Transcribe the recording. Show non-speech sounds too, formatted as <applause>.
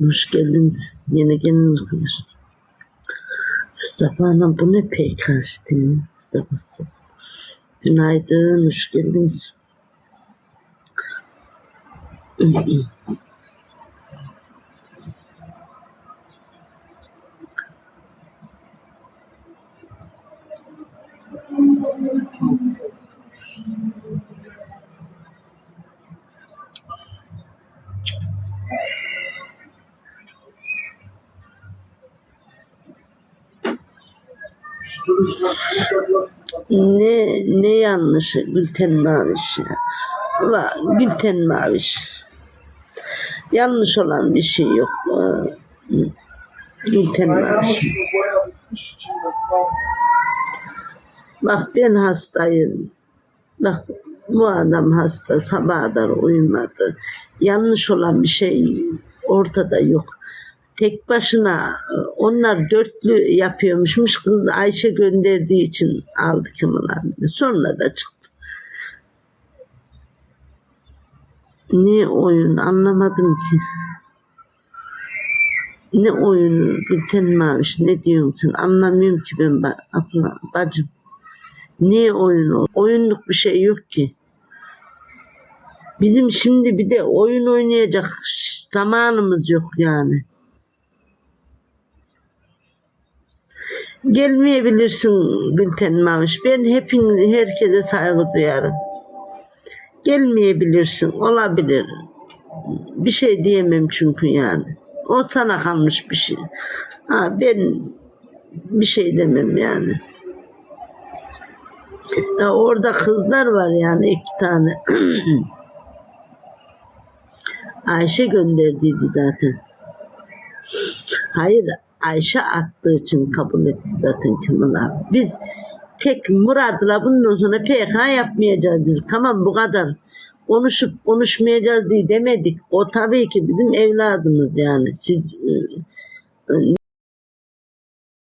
Hoş geldiniz. Yine gelin arkadaşlar. Sabahla bu ne? Sabah sabah. Günaydın, hoş geldiniz. Ne ne yanlışı Gülten Maviş ya. Valla Gülten Maviş. Yanlış olan bir şey yok. Gülten Maviş. Bak ben hastayım. Bak bu adam hasta sabaha kadar uyumadı. Yanlış olan bir şey ortada yok. Tek başına e, onlar dörtlü yapıyormuşmuş. Kız Ayşe gönderdiği için aldı Kemal abi. Sonra da çıktı. Ne oyun anlamadım ki. Ne oyunu Gülten Maviş ne diyorsun anlamıyorum ki ben abla, bacım. Niye oyun? Oyunluk bir şey yok ki. Bizim şimdi bir de oyun oynayacak zamanımız yok yani. Gelmeyebilirsin Gülten Maviş. Ben hepin herkese saygı duyarım. Gelmeyebilirsin. Olabilir. Bir şey diyemem çünkü yani. O sana kalmış bir şey. Ha ben bir şey demem yani. Ya orada kızlar var yani iki tane. <clears throat> Ayşe gönderdiydi zaten. Hayır Ayşe attığı için kabul etti zaten Kemal abi. Biz tek Murat'la bundan sonra PK yapmayacağız dedik. Tamam bu kadar. Konuşup konuşmayacağız diye demedik. O tabii ki bizim evladımız yani. Siz e,